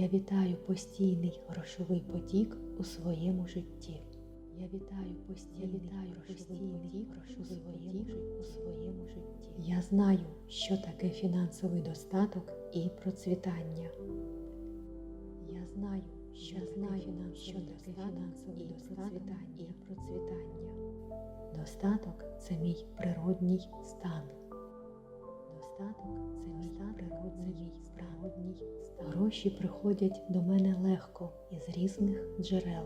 Я вітаю постійний грошовий потік у своєму житті. Я вітаю постійний, грошовий потік у своєму, жит- у своєму житті. Я знаю, що таке фінансовий достаток і процвітання. Я знаю, що я знаю, що таке фінансовий достаток і процвітання. Достаток це мій природній стан. Гроші приходять до мене легко із різних джерел.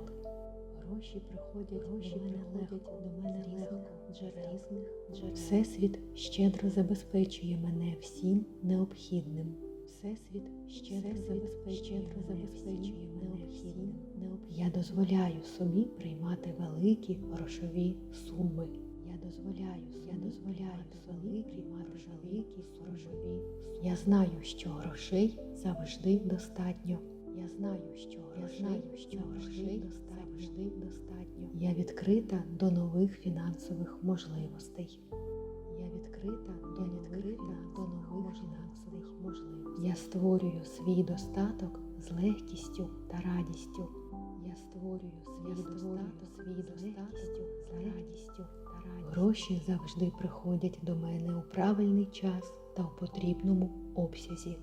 Гроші приходять гроші мене легко до мене легко джерел різних джерел. Всесвіт щедро забезпечує мене всім необхідним. Всесвіт щедро забезпечує мене всім необхідним. Я дозволяю собі приймати великі грошові суми. Я дозволяю, я дозволяю собі приймати великі грошові. Я знаю, що грошей завжди достатньо. Я знаю, що грошей, я знаю, що грошей завжди достатньо. Я відкрита до нових фінансових можливостей. Я відкрита до нових, до нових фінансових можливостей. Я створюю свій достаток з легкістю та радістю. Я створюю свій достаток, свій достаток з легкістю та радістю. Гроші завжди приходять до мене у правильний час та у потрібному обсязі.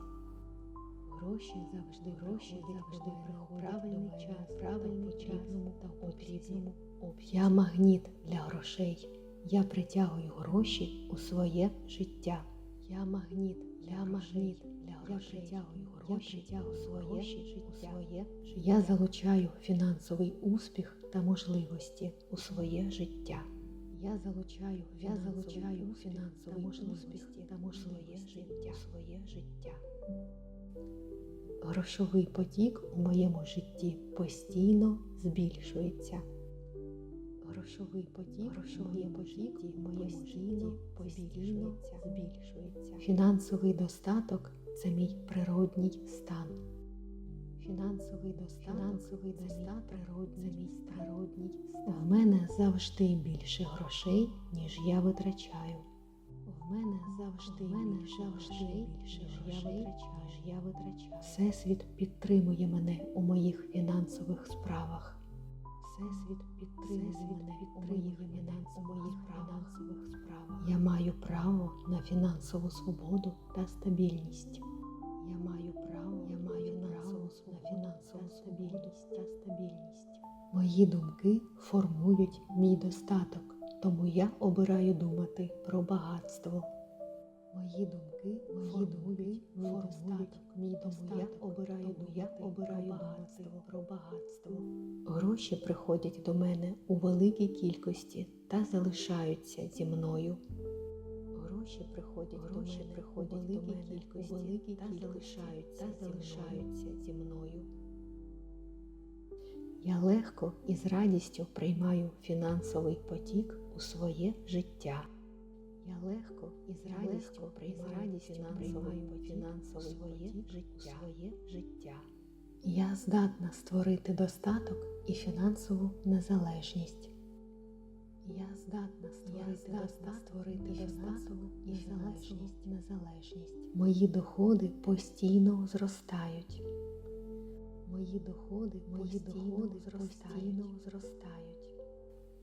Гроші завжди гроші завжди приходять правильний час, правильний час та у потрібному обсязі. Я магніт для грошей. Я притягую гроші у своє життя. Я магніт, я магніт для грошей. Я притягую гроші, я притягую своє життя. У своє життя. Я залучаю фінансовий успіх та можливості у своє життя. Я залучаю, я залучаю фінансовий успіх та можливості життя, своє життя. Грошовий потік у моєму житті постійно збільшується. Грошовий потік, грошовий потік у моєму житті постійно збільшується. Фінансовий достаток це мій природній стан. Фінансовий достаток, фінансовий достаток природний, мій природній стан. В мене завжди більше грошей, ніж я витрачаю. В мене завжди, в мене завжди більше грошей, ніж я витрачаю. Всесвіт підтримує мене у моїх фінансових справах. Всесвіт підтримує мене у моїх фінансових справах. Я маю право на фінансову свободу та стабільність. Я маю право на фінансову стабільність та стабільність. Мої думки формують мій достаток, тому я обираю думати про багатство. Мої думки, мої думки формують мій достаток, я обираю, я обираю багатство про багатство. Гроші приходять до мене у великій кількості та залишаються зі мною. Гроші приходять гроші до мене приходять великій кількості, великій та залишаються, та залишаються зі мною. Я легко і з радістю приймаю фінансовий потік у своє життя. Я легко і з радістю приймаю фінансовий фінансовий потік у своє життя. Я здатна створити достаток і фінансову незалежність. Я здатна створити достаток, створити фінансову і незалежність. незалежність. Мої доходи постійно зростають. Мої доходи, мої доходи постійно зростають.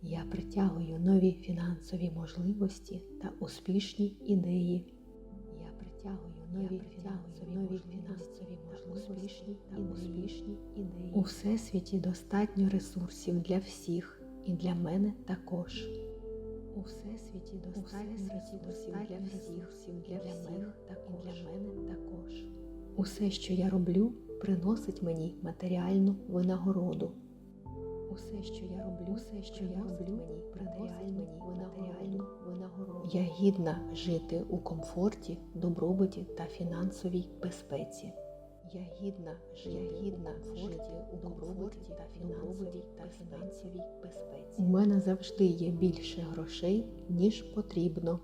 Я притягую нові фінансові можливості та успішні ідеї. Я притягую нові фінансові, нові фінансові можливості та успішні ідеї. У всесвіті достатньо ресурсів для всіх і для мене також. У всесвіті достатньо ресурсів для всіх, для мене також. І для мене також. Усе, що я роблю, приносить мені матеріальну винагороду. Усе, що я роблю, все, що я роблю, матеріальну винагороду. винагороду. Я гідна жити у комфорті, добробуті та фінансовій безпеці. Я гідна, я гідна жити у добробуті та фінансовій та фінансовій безпеці. У мене завжди є більше грошей, ніж потрібно.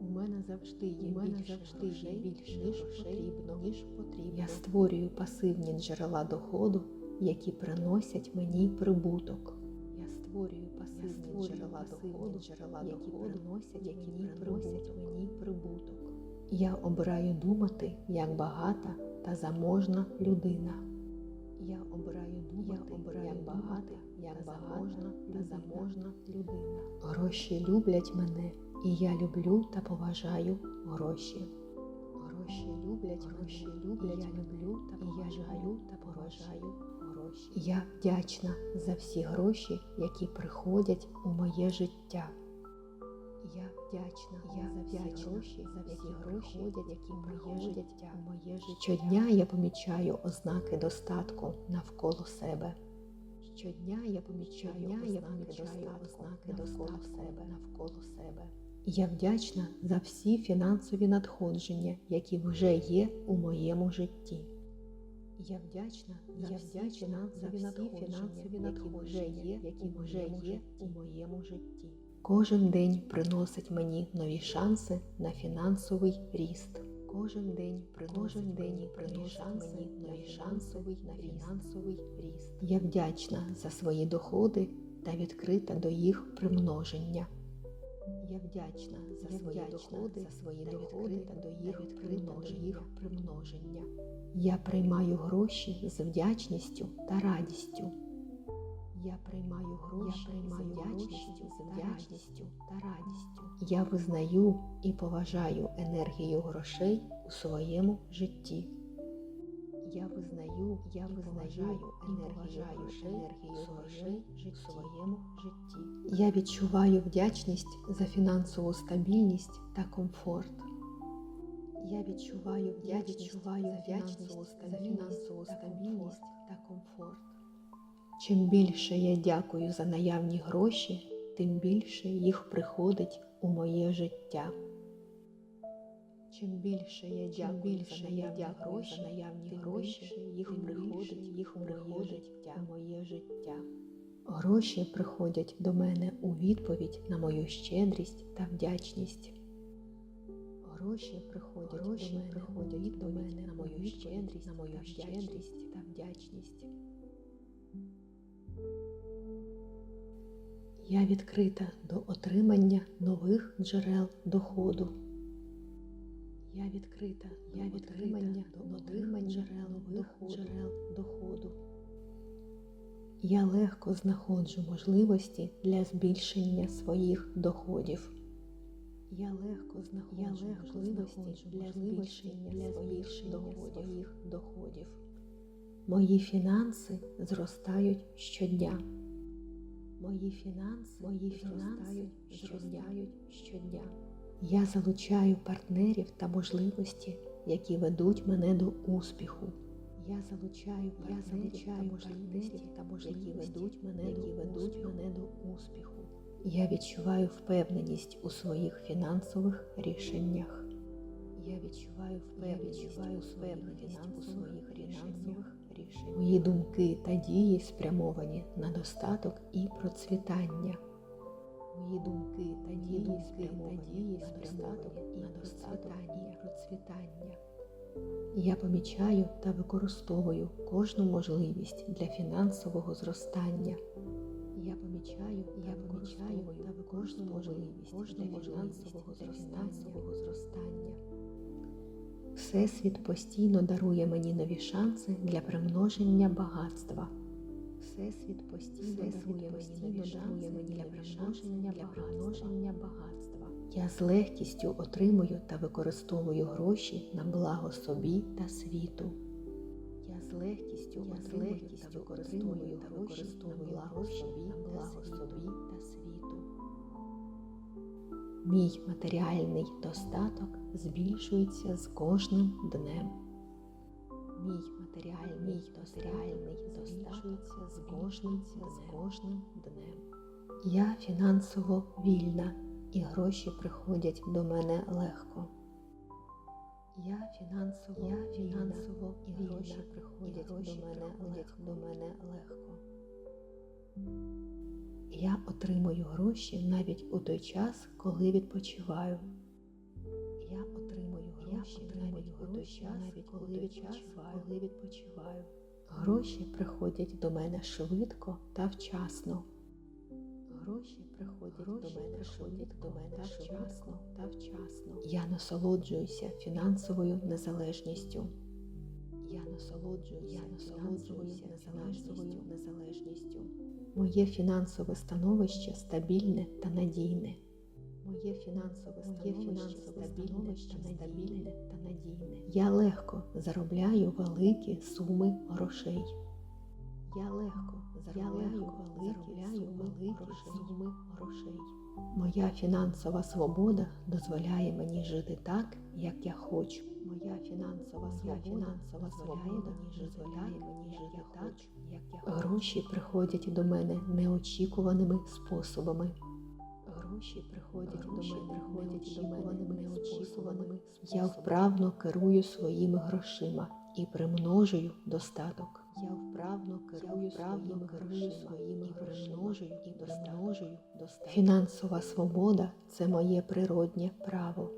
У мене завжди є У мене більше завжди грошей, є більше ніж потрібно, ніж потрібно. Я створюю пасивні джерела доходу, які приносять мені прибуток. Я створюю пасивні джерела доходу, джерела які приносять, які приносять мені прибуток. Я обираю думати як багата та заможна людина. Я обираю думати Я обираю як багата, як заможна та заможна людина. Гроші люблять мене, і я люблю та поважаю гроші. Гроші люблять Гроші люблять я люблю та поважаю та поважаю гроші. Я вдячна за всі гроші, які приходять у моє життя. Я вдячна, Я за всі вдячна гроші, за всі гроші, гроші, які які приходять приходять моє життя. Щодня я помічаю ознаки достатку навколо себе. Щодня я помічаю, Щодня я ознаки, помічаю достатку, ознаки навколо достатку себе, навколо себе. Я вдячна за всі фінансові надходження, які вже є у моєму житті. Я вдячна за Я всі вдячна за всі фінансові які надходження, які у вже є у моєму житті. Кожен день приносить мені нові шанси на фінансовий ріст. Кожен день приносить Кожен день мені приносить нові шанси мені на нові фінансовий, на на фінансовий ріст. Я вдячна за свої доходи та відкрита до їх примноження. Я вдячна за свої доходи, за свої та доходи відкрита до їх відкрита до їх примноження. Я приймаю гроші з вдячністю та радістю. Я приймаю гроші, приймаю з вдячністю, з вдячністю та радістю. Я визнаю і поважаю енергію грошей у своєму житті. Я визнаю, я визнаю поважаю енергію грошей у своєму житті. Я відчуваю вдячність за фінансову стабільність та комфорт. Я відчуваю вдячність, відчуваю вдячність за фінансову стабільність та комфорт. Чим більше я дякую за наявні гроші, тим більше їх приходить у моє життя. Чим більше я дякую більше за я наявні дякую гроші, за наявні гроші, їх тим приходить, їх приходить у моє життя. Гроші приходять до мене у відповідь на мою щедрість та вдячність. Гроші приходять Гроші до мене, приходять до мене на мою щедрість, на мою щедрість та вдячність. Я відкрита до отримання нових джерел доходу. Я відкрита, я До відкримання до отримання отримання нових доходу. джерел доходу. Я легко знаходжу можливості для збільшення своїх доходів. Я легко знаходжу Я легко можливості для збільшення для своїх доходів. своїх доходів. Мої фінанси зростають щодня. Мої фінанси, Мої фінанси фінанси зростають щодня. Я залучаю партнерів та можливості, які ведуть мене до успіху. Я залучаю Я залучаю та можливості, які ведуть мене які до ведуть мене до успіху. Я відчуваю впевненість у своїх фінансових рішеннях. Я відчуваю впевненість, у своїх фінансових своїх рішеннях. Мої думки та дії спрямовані на достаток і процвітання. Мої думки та дії спрямовані на достаток і процвітання. процвітання. Я помічаю та використовую кожну можливість для фінансового зростання. Я помічаю, я помічаю та використовую кожну можливість для фінансового зростання. Всесвіт постійно дарує мені нові шанси для примноження багатства. Всесвіт постійно дарує мені нові шанси для примноження для примноження багатства. Я з легкістю отримую та використовую гроші на благо собі та світу. Я з легкістю Я з легкістю та використовую та використовую благо гроші собі на благо собі та світу. Мій матеріальний достаток збільшується з кожним днем. Мій матеріальний, матеріальний збільшується з кожним, з кожним днем. Я фінансово вільна, і гроші приходять до мене легко. Я фінансово, Я фінансово і гроші і приходять гроші до мене приходять легко. до мене легко. Я отримую гроші навіть у той час, коли відпочиваю. Гроші навіть у той час, навіть коли відпочиваю. коли відпочиваю. Гроші приходять до мене швидко та вчасно. Гроші приходять до мене, приходять до мене та вчасно та вчасно. Я насолоджуюся фінансовою незалежністю. Я насолоджуюся, я насолоджуюся фінансовою незалежністю. Моє фінансове становище стабільне та надійне. Моє фінансове становище стабільне та надійне. Я легко заробляю великі суми грошей. Я легко заробляю великі, суми грошей. Моя фінансова свобода дозволяє мені жити так, як я хочу. Моя фінансова свобода дозволяє мені жити так, як я хочу. Гроші приходять до мене неочікуваними способами. Гроші приходять до мене, приходять до мене неочікуваними. Я вправно керую своїми грошима і примножую достаток. Я вправно керую своїми грошима і примножую і примножую достаток. Фінансова свобода це моє природнє право.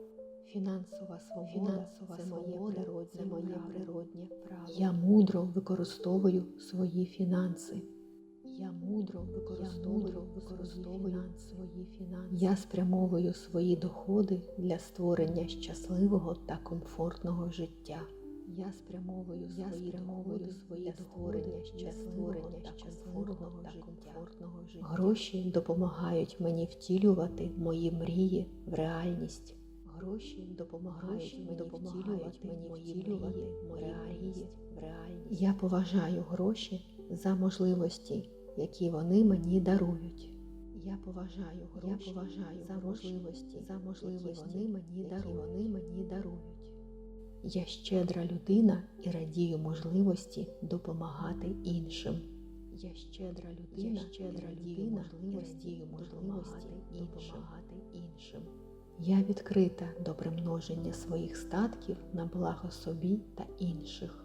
Фінансова свобода Фінансова це моє природне, моє природнє право. Я мудро використовую свої фінанси. Я мудро використовую, свої фінанси. Я спрямовую свої доходи для створення щасливого та комфортного життя. Я спрямовую я свої спрямовую доходи свої доходи для створення щасливого та комфортного життя. Гроші допомагають мені втілювати мої мрії в реальність. Гроші допомагають мені допомагають мені втілювати мої мрії в реальність. Я поважаю гроші за можливості, які вони мені дарують. Я поважаю гроші, я поважаю за можливості, за можливості, вони мені дарують. Вони мені дарують. Я щедра людина і радію можливості допомагати іншим. Я щедра людина, я щедра людина і радію можливості допомагати іншим. Я відкрита до примноження своїх статків на благо собі та інших.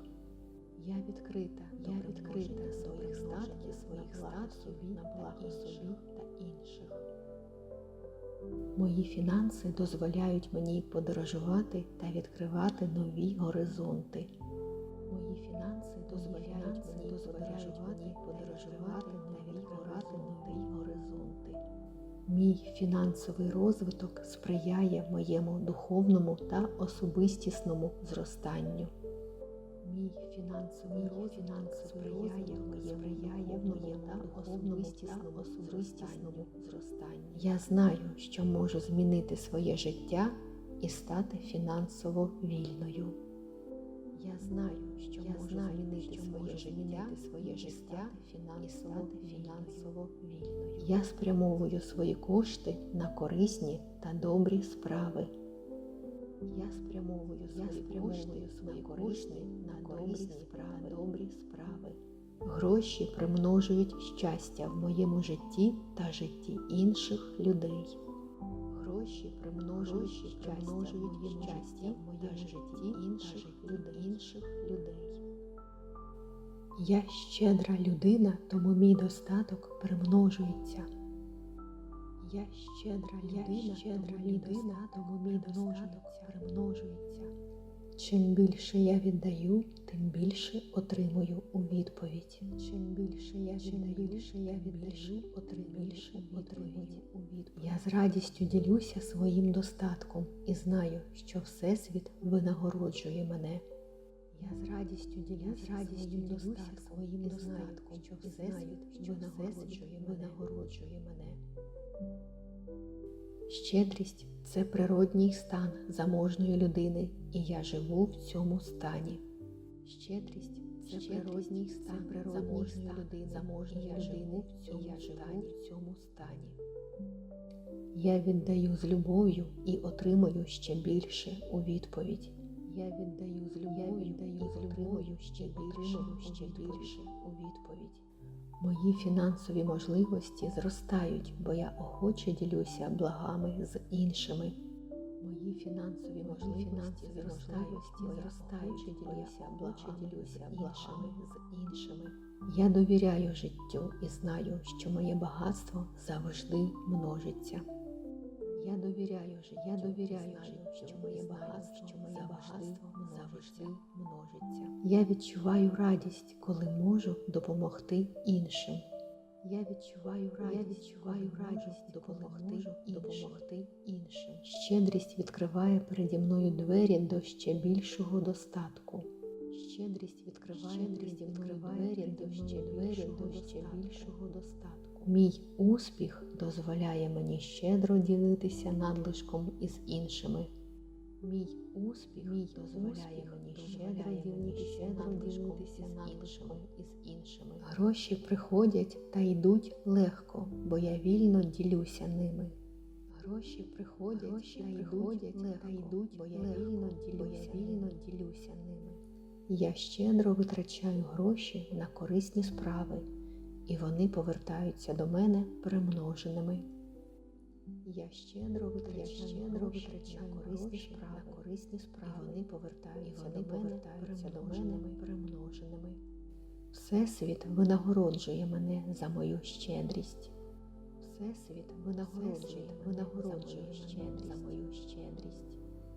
Я відкрита, я відкрита своїх статків, своїх статків на благо собі та інших. Мої фінанси дозволяють мені подорожувати та відкривати нові горизонти. Мої фінанси дозволяють мені подорожувати, подорожувати та відкривати нові горизонти. Мій фінансовий розвиток сприяє моєму духовному та особистісному зростанню. Мій фінансовий розвиток сприяє моєму духовному особистісному зростанню. Я знаю, що можу змінити своє життя і стати фінансово вільною. Я знаю, що я можу знаю, змінити своє життя, своє життя фінансово, фінансово вільною. Я спрямовую свої кошти на корисні та добрі справи. Я спрямовую свої, я спрямовую свої кошти на корисні справи, добрі справи. Гроші примножують щастя в моєму житті та житті інших людей. Гроші примножують щастя в моєму житті та житті інших людей. інших людей. Я щедра людина, тому мій достаток примножується. Я щедра людина, щедра людина, тому мій достаток примножується. Чим більше я віддаю, тим більше отримую у відповідь. Чим більше я віддаю, більше я віддаю, тим більше отримую у відповідь. Я з радістю ділюся своїм достатком і знаю, що Всесвіт винагороджує мене. Я з радістю ділюся з радістю ділюся своїм достатком, що Всесвіт що винагороджує, винагороджує мене. Щедрість це природній стан заможної людини, і я живу в цьому стані. Щедрість це природній стан заможної людини, заможної людини, і я живу в цьому стані. Я віддаю з любов'ю і отримую ще більше у відповідь. Я віддаю з любов'ю і отримую ще більше, ще більше у відповідь. Мої фінансові можливості зростають, бо я охоче ділюся благами з іншими. Мої фінансові можливості зростають, зростають, ділюся благами ділюся благами з іншими. Я довіряю життю і знаю, що моє багатство завжди множиться. Я довіряю життю, я довіряю життю, що моє багатство, що моє багатство завжди множиться. Я відчуваю радість, коли можу допомогти іншим. Я відчуваю радість, я відчуваю радість допомогти, допомогти іншим. Щедрість відкриває переді мною двері до ще більшого достатку. Щедрість відкриває мною двері до ще двері до ще більшого достатку. Мій успіх дозволяє мені щедро ділитися надлишком із іншими. Мій успіх мій дозволяє мені щедро ділитися надлишком із іншими із іншими. Гроші приходять та йдуть легко, бо я вільно ділюся ними. Гроші приходять, Гроші та приходять легко, та йдуть, бо я вільно ділюся, вільно ділюся ними. Я щедро витрачаю гроші на корисні справи, і вони повертаються до мене перемноженими. Я щедро витрачаю, витрачаю корисні справи, корисні справи, і вони повертаються, і вони до, мене перемноженими. Всесвіт винагороджує мене за мою щедрість. Всесвіт винагороджує, винагороджує щедрість за мою щедрість.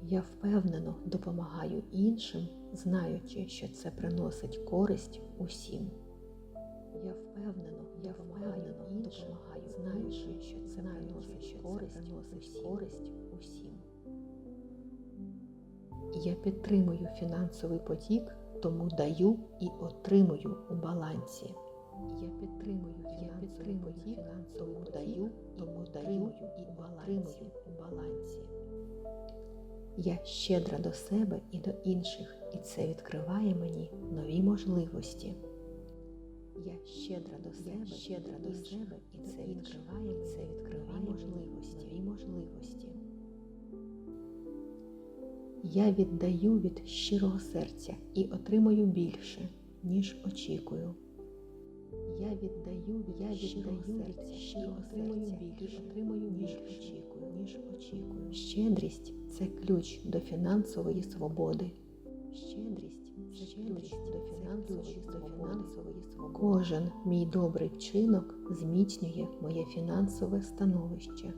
Я впевнено допомагаю іншим, знаючи, що це приносить користь усім. Я впевнено, я впевнено іншим, допомагаю, знаючи, що це приносить користь, користь усім. Я підтримую фінансовий потік, тому даю і отримую у балансі. Я підтримую фінансовий потік, тому даю, тому даю і отримую у балансі. Я щедра до себе і до інших, і це відкриває мені нові можливості. Я щедра до себе, щедра до себе, і це відкриває, це відкриває можливості, нові можливості. Я віддаю від щирого серця і отримую більше, ніж очікую. Я віддаю від я щирого серця і отримую більше, отримую ніж очікую, ніж очікую. Щедрість це ключ до фінансової свободи. Щедрість це ключ до фінансової свободи. Кожен мій добрий вчинок зміцнює моє фінансове становище.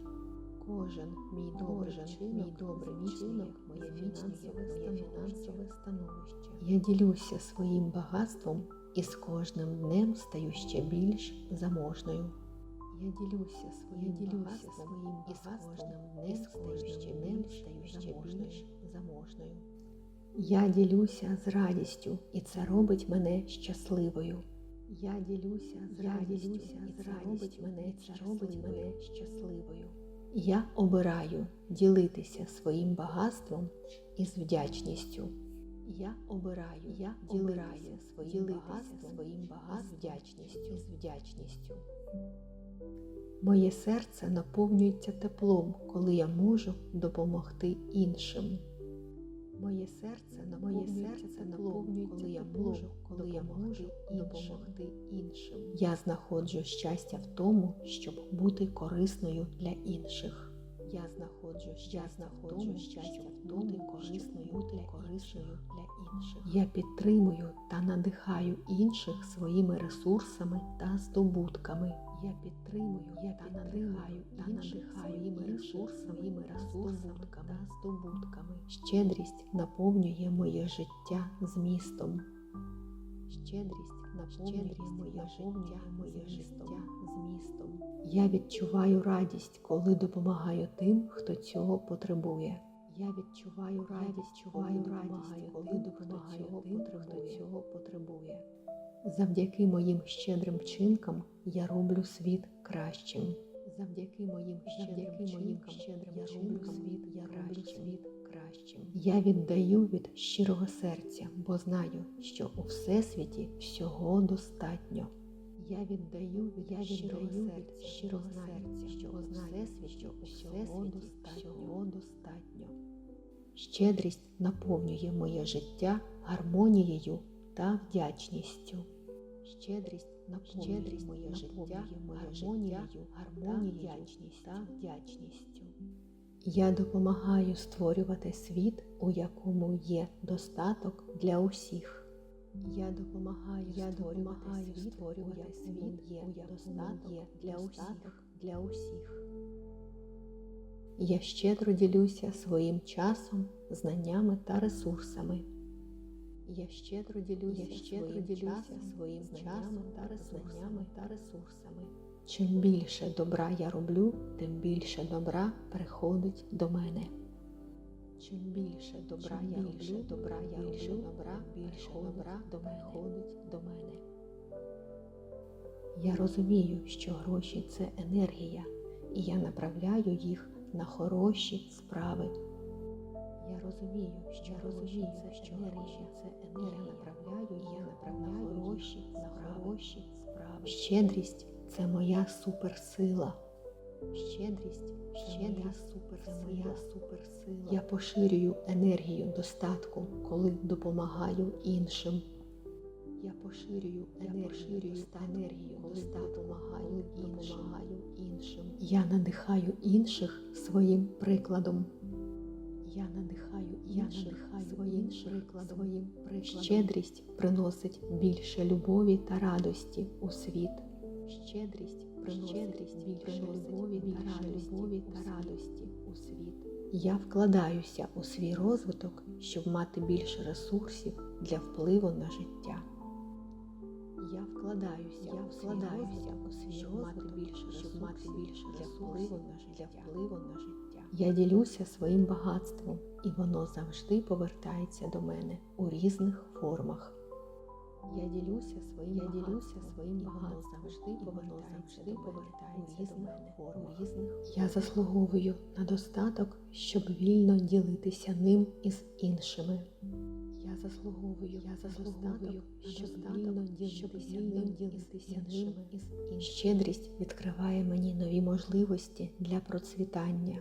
Кожен мій добрий вчинок, мій добрий вчинок моє фінансове, фінансове становище. Я ділюся своїм багатством і з кожним днем стаю ще більш заможною. Я ділюся своїм ділюся своїм і з кожним днем стаю ще більш заможною. Я ділюся з радістю, і це робить мене щасливою. Я ділюся з радістю, і це робить мене, це робить мене щасливою. Я обираю ділитися своїм багатством із вдячністю. Я обираю, я ділитися своїм багатством, своїм багатством вдячністю, з вдячністю. Моє серце наповнюється теплом, коли я можу допомогти іншим. Моє серце на моє серце наповнюється коли я можу, коли я можу допомогти іншим. Я знаходжу щастя в тому, щоб бути корисною для інших. Я знаходжу в тому, щастя в тому, корисною для корисною для інших. Я підтримую та надихаю інших своїми ресурсами та здобутками. Я підтримую я та надихаю та надихаю своїми ресурсами, своїми ресурсами та здобутками. Щедрість наповнює моє життя змістом. Щедрість наповнює моє життя, моє життя змістом. Я відчуваю радість, коли допомагаю тим, хто цього потребує. Я відчуваю радість, відчуваю радість, коли допомагаю тим, хто цього потребує. Завдяки моїм щедрим вчинкам я роблю світ кращим. Завдяки моїм щедрим вчинкам я роблю світ, я роблю світ кращим. Я віддаю від щирого серця, бо знаю, що у всесвіті всього достатньо. Я віддаю від я щирого серця, щирого серця, що у всесвіті всього достатньо. достатньо. Щедрість наповнює моє життя гармонією та вдячністю. Щедрість наповнює моє життя гармонією, гармонією та вдячністю. Я допомагаю створювати світ, у якому є достаток для усіх. Я допомагаю, я допомагаю створювати світ, є достаток для усіх, для усіх. Я щедро ділюся своїм часом, знаннями та ресурсами. Я щедро ділюся, я щедро ділюся своїм часом та ресурсами та ресурсами. Чим більше добра я роблю, тим більше добра приходить до мене. Чим більше добра я роблю, добра я роблю, добра більше добра до приходить до мене. Я розумію, що гроші це енергія, і я направляю їх на хороші справи. Я розумію, що розумію, що гроші це енергія, я направляю їх направляю на хороші, на хороші справи. Щедрість це моя суперсила. Щедрість, щедрість суперсила. Моя суперсила. Я поширюю енергію достатку, коли допомагаю іншим. Я поширюю енергію, поширюю енергію, коли допомагаю іншим. Я надихаю інших своїм прикладом. Я надихаю інших своїм прикладом. своїм прикладом. Щедрість приносить більше любові та радості у світ. Щедрість приносить більше любові та любові та радості у світ. Я вкладаюся у свій розвиток, щоб мати більше ресурсів для впливу на життя. Я вкладаюся, я вкладаюся у свій розвиток, більше щоб мати більше для впливу на життя. Для впливу на життя. Я ділюся своїм багатством, і воно завжди повертається до мене у різних формах. Я ділюся своїм я ділюся своїм завжди воно завжди повертається до мене у різних. Я заслуговую на достаток, щоб вільно ділитися ним із іншими. Я заслуговую, я заслуговую, щоб вільно ділитися ним ділитися ним із іншими. Щедрість відкриває мені нові можливості для процвітання.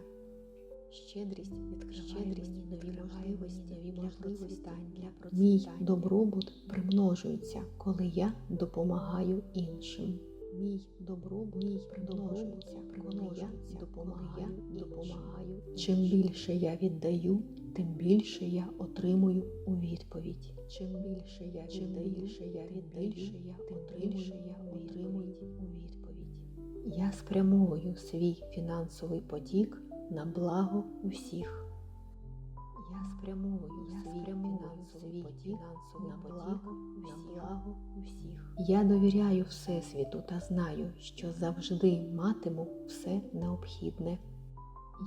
Щедрість відкриває мені нові можливості, нові можливості для процвітання. Мій добробут примножується, коли я допомагаю іншим. Мій добробут мій примножується, коли я допомагаю, допомагаю. Чим більше я віддаю, тим більше я отримую у відповідь. Чим більше я віддаю, більше я віддаю, я отримую, я отримую у відповідь. Я спрямовую свій фінансовий потік на благо усіх. Я спрямовую я свій фінансовий потік на благо, на благо усіх. Я довіряю Всесвіту та знаю, що завжди матиму все необхідне.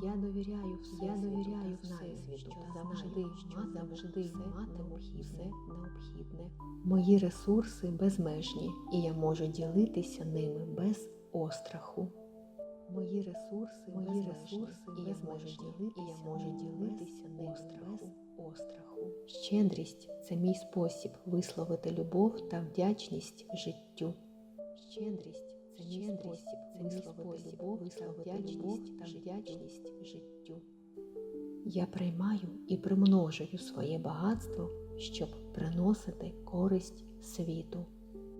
Я довіряю все, я довіряю Всесвіту та завжди, що завжди матиму все необхідне. Мої ресурси безмежні, і я можу ділитися ними без остраху. Мої ресурси, мої ресурси, і я можу ділитися, і я можу ділитися без остраху. Щедрість це мій спосіб висловити любов та вдячність життю. Щедрість це мій спосіб висловити любов та вдячність та вдячність життю. Я приймаю і примножую своє багатство, щоб приносити користь світу.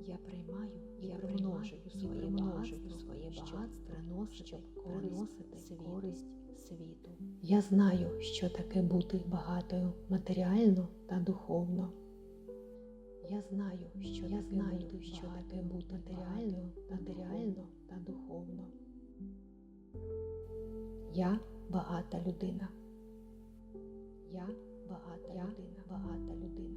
Я приймаю я примножую своє множую своє багатство, приносити приносити світ світу. Я знаю, що таке бути багатою матеріально та духовно. Я знаю, що я знаю, що таке бути матеріально, матеріально та духовно. Я багата людина. Я багата, я людина, багата людина.